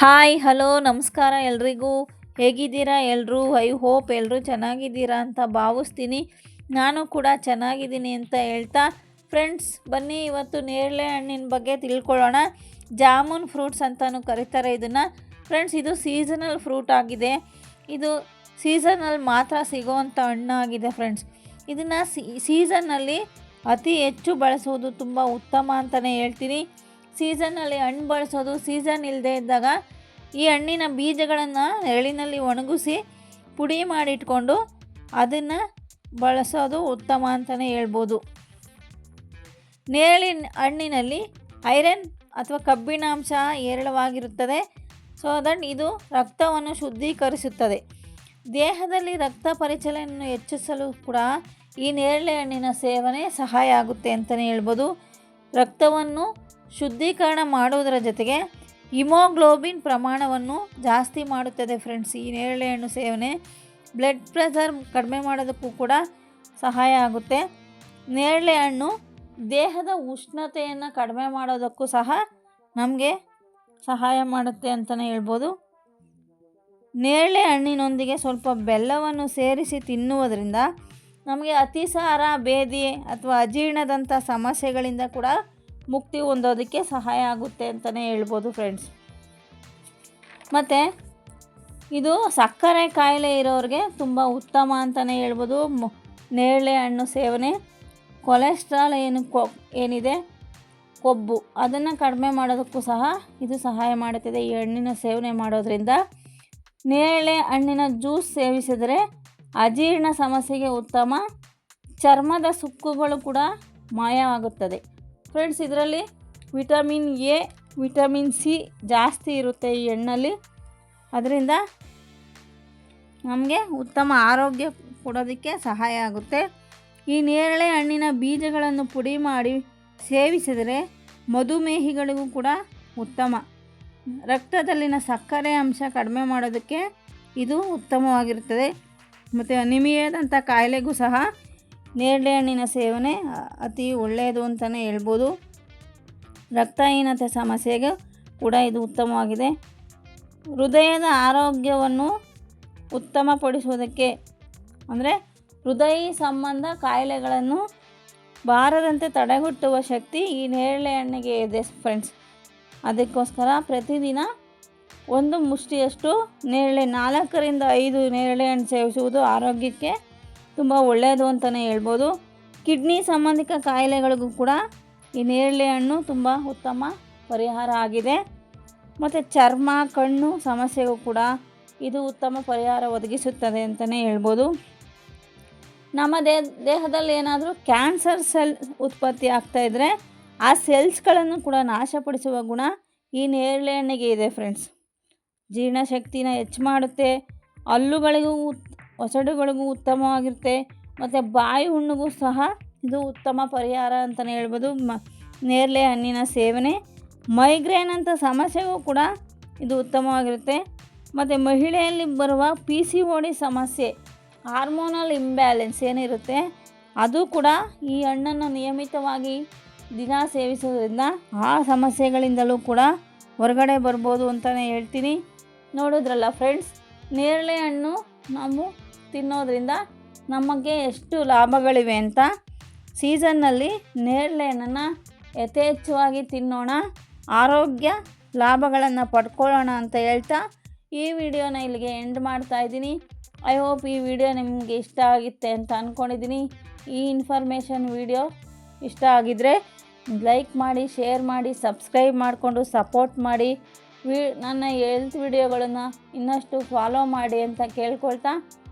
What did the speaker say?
Hi hello ನಮಸ್ಕಾರ ಎಲ್ರಿಗೂ. ಹೇಗಿದ್ದೀರಾ ಎಲ್ಲರೂ ಐ ಹೋಪ್ ಎಲ್ಲರೂ ಚೆನ್ನಾಗಿದ್ದೀರಾ ಅಂತ ಭಾವಿಸ್ತೀನಿ. ನಾನು ಕೂಡ ಚೆನ್ನಾಗಿದ್ದೀನಿ ಅಂತ ಹೇಳ್ತಾ ಫ್ರೆಂಡ್ಸ್ ಬನ್ನಿ ಇವತ್ತು ನೇರಳೆ ಹಣ್ಣಿನ ಬಗ್ಗೆ ತಿಳ್ಕೊಳ್ಳೋಣ. ಜಾಮೂನ್ ಫ್ರೂಟ್ಸ್ ಅಂತಲೂ ಕರೀತಾರೆ ಇದನ್ನು. ಫ್ರೆಂಡ್ಸ್ ಇದು ಸೀಸನಲ್ ಫ್ರೂಟ್ ಆಗಿದೆ. ಇದು ಸೀಸನಲ್ಲಿ ಮಾತ್ರ ಸಿಗೋವಂಥ ಹಣ್ಣಾಗಿದೆ ಫ್ರೆಂಡ್ಸ್ ಇದನ್ನು ಸೀಸನ್ನಲ್ಲಿ ಅತಿ ಹೆಚ್ಚು ಬಳಸುವುದು ತುಂಬ ಉತ್ತಮ ಅಂತಲೇ ಹೇಳ್ತೀನಿ. ಸೀಸನ್ನಲ್ಲಿ ಹಣ್ಣು ಬಳಸೋದು, ಸೀಸನ್ ಇಲ್ಲದೆ ಇದ್ದಾಗ ಈ ಹಣ್ಣಿನ ಬೀಜಗಳನ್ನು ನೆರಳಿನಲ್ಲಿ ಒಣಗಿಸಿ ಪುಡಿ ಮಾಡಿಟ್ಕೊಂಡು ಅದನ್ನು ಬಳಸೋದು ಉತ್ತಮ ಅಂತಲೇ ಹೇಳ್ಬೋದು. ನೇರಳಿನ ಹಣ್ಣಿನಲ್ಲಿ ಐರನ್ ಅಥವಾ ಕಬ್ಬಿಣಾಂಶ ಹೇರಳವಾಗಿರುತ್ತದೆ. ಸೊ ದಟ್ ಇದು ರಕ್ತವನ್ನು ಶುದ್ಧೀಕರಿಸುತ್ತದೆ. ದೇಹದಲ್ಲಿ ರಕ್ತ ಪರಿಚಲನೆಯನ್ನು ಹೆಚ್ಚಿಸಲು ಕೂಡ ಈ ನೇರಳೆ ಹಣ್ಣಿನ ಸೇವನೆ ಸಹಾಯ ಆಗುತ್ತೆ ಅಂತಲೇ ಹೇಳ್ಬೋದು. ರಕ್ತವನ್ನು ಶುದ್ಧೀಕರಣ ಮಾಡುವುದರ ಜೊತೆಗೆ ಹಿಮೋಗ್ಲೋಬಿನ್ ಪ್ರಮಾಣವನ್ನು ಜಾಸ್ತಿ ಮಾಡುತ್ತದೆ ಫ್ರೆಂಡ್ಸ್ ಈ ನೇರಳೆ ಹಣ್ಣು ಸೇವನೆ ಬ್ಲಡ್ ಪ್ರೆಷರ್ ಕಡಿಮೆ ಮಾಡೋದಕ್ಕೂ ಕೂಡ ಸಹಾಯ ಆಗುತ್ತೆ. ನೇರಳೆ ಹಣ್ಣು ದೇಹದ ಉಷ್ಣತೆಯನ್ನು ಕಡಿಮೆ ಮಾಡೋದಕ್ಕೂ ಸಹ ನಮಗೆ ಸಹಾಯ ಮಾಡುತ್ತೆ ಅಂತಲೇ ಹೇಳ್ಬೋದು. ನೇರಳೆ ಹಣ್ಣಿನೊಂದಿಗೆ ಸ್ವಲ್ಪ ಬೆಲ್ಲವನ್ನು ಸೇರಿಸಿ ತಿನ್ನುವುದರಿಂದ ನಮಗೆ ಅತಿಸಾರ ಭೇದಿ ಅಥವಾ ಅಜೀರ್ಣದಂಥ ಸಮಸ್ಯೆಗಳಿಂದ ಕೂಡ ಮುಕ್ತಿ ಹೊಂದೋದಕ್ಕೆ ಸಹಾಯ ಆಗುತ್ತೆ ಅಂತಲೇ ಹೇಳ್ಬೋದು ಫ್ರೆಂಡ್ಸ್ ಮತ್ತು ಇದು ಸಕ್ಕರೆ ಕಾಯಿಲೆ ಇರೋರಿಗೆ ತುಂಬ ಉತ್ತಮ ಅಂತಲೇ ಹೇಳ್ಬೋದು. ನೇರಳೆ ಹಣ್ಣು ಸೇವನೆ ಕೊಲೆಸ್ಟ್ರಾಲ್ ಏನು ಕೊ, ಏನಿದೆ, ಕೊಬ್ಬು, ಅದನ್ನು ಕಡಿಮೆ ಮಾಡೋದಕ್ಕೂ ಸಹ ಇದು ಸಹಾಯ ಮಾಡುತ್ತದೆ ಈ ಹಣ್ಣಿನ ಸೇವನೆ ಮಾಡೋದ್ರಿಂದ. ನೇರಳೆ ಹಣ್ಣಿನ ಜ್ಯೂಸ್ ಸೇವಿಸಿದರೆ ಅಜೀರ್ಣ ಸಮಸ್ಯೆಗೆ ಉತ್ತಮ, ಚರ್ಮದ ಸುಕ್ಕುಗಳು ಕೂಡ ಮಾಯವಾಗುತ್ತದೆ. ಫ್ರೆಂಡ್ಸ್ ಇದರಲ್ಲಿ ವಿಟಮಿನ್ ಎ ವಿಟಮಿನ್ ಸಿ ಜಾಸ್ತಿ ಇರುತ್ತೆ ಈ ಎಣ್ಣಲ್ಲಿ ಅದರಿಂದ ನಮಗೆ ಉತ್ತಮ ಆರೋಗ್ಯ ಕೊಡೋದಕ್ಕೆ ಸಹಾಯ ಆಗುತ್ತೆ. ಈ ನೇರಳೆ ಹಣ್ಣಿನ ಬೀಜಗಳನ್ನು ಪುಡಿ ಮಾಡಿ ಸೇವಿಸಿದರೆ ಮಧುಮೇಹಿಗಳಿಗೂ ಕೂಡ ಉತ್ತಮ. ರಕ್ತದಲ್ಲಿನ ಸಕ್ಕರೆ ಅಂಶ ಕಡಿಮೆ ಮಾಡೋದಕ್ಕೆ ಇದು ಉತ್ತಮವಾಗಿರುತ್ತದೆ. ಮತ್ತು ಅನಿಮಿಯಾದಂಥ ಕಾಯಿಲೆಗೂ ಸಹ ನೇರಳೆ ಹಣ್ಣಿನ ಸೇವನೆ ಅತಿ ಒಳ್ಳೆಯದು ಅಂತಲೇ ಹೇಳ್ಬೋದು. ರಕ್ತಹೀನತೆ ಸಮಸ್ಯೆಗೆ ಕೂಡ ಇದು ಉತ್ತಮವಾಗಿದೆ. ಹೃದಯದ ಆರೋಗ್ಯವನ್ನು ಉತ್ತಮಪಡಿಸುವುದಕ್ಕೆ ಅಂದರೆ ಹೃದಯ ಸಂಬಂಧ ಕಾಯಿಲೆಗಳನ್ನು ಬಾರದಂತೆ ತಡೆಗಟ್ಟುವ ಶಕ್ತಿ ಈ ನೇರಳೆ ಹಣ್ಣಿಗೆ ಇದೆ ಫ್ರೆಂಡ್ಸ್ ಅದಕ್ಕೋಸ್ಕರ ಪ್ರತಿದಿನ ಒಂದು ಮುಷ್ಟಿಯಷ್ಟು ನೇರಳೆ ನಾಲ್ಕರಿಂದ ಐದು ನೇರಳೆ ಹಣ್ಣು ಸೇವಿಸುವುದು ಆರೋಗ್ಯಕ್ಕೆ ತುಂಬ ಒಳ್ಳೆಯದು ಅಂತಲೇ ಹೇಳ್ಬೋದು. ಕಿಡ್ನಿ ಸಂಬಂಧಿಕ ಕಾಯಿಲೆಗಳಿಗೂ ಕೂಡ ಈ ನೇರಳೆ ಹಣ್ಣು ತುಂಬ ಉತ್ತಮ ಪರಿಹಾರ ಆಗಿದೆ. ಮತ್ತು ಚರ್ಮ, ಕಣ್ಣು ಸಮಸ್ಯೆಗೂ ಕೂಡ ಇದು ಉತ್ತಮ ಪರಿಹಾರ ಒದಗಿಸುತ್ತದೆ ಅಂತಲೇ ಹೇಳ್ಬೋದು. ನಮ್ಮ ದೇಹ ದೇಹದಲ್ಲಿ ಏನಾದರೂ ಕ್ಯಾನ್ಸರ್ ಸೆಲ್ ಉತ್ಪತ್ತಿ ಆಗ್ತಾ ಇದ್ದರೆ ಆ ಸೆಲ್ಸ್ಗಳನ್ನು ಕೂಡ ನಾಶಪಡಿಸುವ ಗುಣ ಈ ನೇರಳೆ ಹಣ್ಣಿಗೆ ಇದೆ ಫ್ರೆಂಡ್ಸ್ ಜೀರ್ಣಶಕ್ತಿನ ಹೆಚ್ಚು ಮಾಡುತ್ತೆ. ಹಲ್ಲುಗಳಿಗೂ ಒಸಡುಗಳಿಗೂ ಉತ್ತಮವಾಗಿರುತ್ತೆ. ಮತ್ತು ಬಾಯಿ ಹುಣ್ಣಿಗೂ ಸಹ ಇದು ಉತ್ತಮ ಪರಿಹಾರ ಅಂತಲೇ ಹೇಳ್ಬೋದು. ಮ, ನೇರಳೆ ಹಣ್ಣಿನ ಸೇವನೆ. ಮೈಗ್ರೇನ್ ಅಂತ ಸಮಸ್ಯೆಗೂ ಕೂಡ ಇದು ಉತ್ತಮವಾಗಿರುತ್ತೆ. ಮತ್ತು ಮಹಿಳೆಯಲ್ಲಿ ಬರುವ ಪಿ ಸಿ ಓ ಡಿ ಸಮಸ್ಯೆ, ಹಾರ್ಮೋನಲ್ ಇಂಬ್ಯಾಲೆನ್ಸ್ ಏನಿರುತ್ತೆ, ಅದು ಕೂಡ ಈ ಹಣ್ಣನ್ನು ನಿಯಮಿತವಾಗಿ ದಿನ ಸೇವಿಸೋದ್ರಿಂದ ಆ ಸಮಸ್ಯೆಗಳಿಂದಲೂ ಕೂಡ ಹೊರಗಡೆ ಬರ್ಬೋದು ಅಂತಲೇ ಹೇಳ್ತೀನಿ. ನೋಡಿದ್ರಲ್ಲ ಫ್ರೆಂಡ್ಸ್ ನೇರಳೆ ಹಣ್ಣು ನಾವು ತಿನ್ನೋದ್ರಿಂದ ನಮಗೆ ಎಷ್ಟು ಲಾಭಗಳಿವೆ ಅಂತ ಸೀಸನ್ನಲ್ಲಿ ನೇರಳೆ ಹಣ್ಣನ್ನು ಯಥೇಚ್ಛವಾಗಿ ತಿನ್ನೋಣ. ಆರೋಗ್ಯ ಲಾಭಗಳನ್ನು ಪಡ್ಕೊಳ್ಳೋಣ ಅಂತ ಹೇಳ್ತಾ ಈ ವಿಡಿಯೋನ ಇಲ್ಲಿಗೆ ಎಂಡ್ ಮಾಡ್ತಾ ಇದ್ದೀನಿ. ಐ ಹೋಪ್ ಈ ವಿಡಿಯೋ ನಿಮಗೆ ಇಷ್ಟ ಆಗಿತ್ತೆ ಅಂತ ಅಂದ್ಕೊಂಡಿದ್ದೀನಿ ಈ ಇನ್ಫಾರ್ಮೇಷನ್ ವಿಡಿಯೋ ಇಷ್ಟ ಆಗಿದ್ದರೆ ಲೈಕ್ ಮಾಡಿ, ಶೇರ್ ಮಾಡಿ, ಸಬ್ಸ್ಕ್ರೈಬ್ ಮಾಡಿಕೊಂಡು ಸಪೋರ್ಟ್ ಮಾಡಿ. ವಿ ನನ್ನ ಹೆಲ್ತ್ ವಿಡಿಯೋಗಳನ್ನು ಇನ್ನಷ್ಟು ಫಾಲೋ ಮಾಡಿ ಅಂತ ಕೇಳ್ಕೊಳ್ತಾ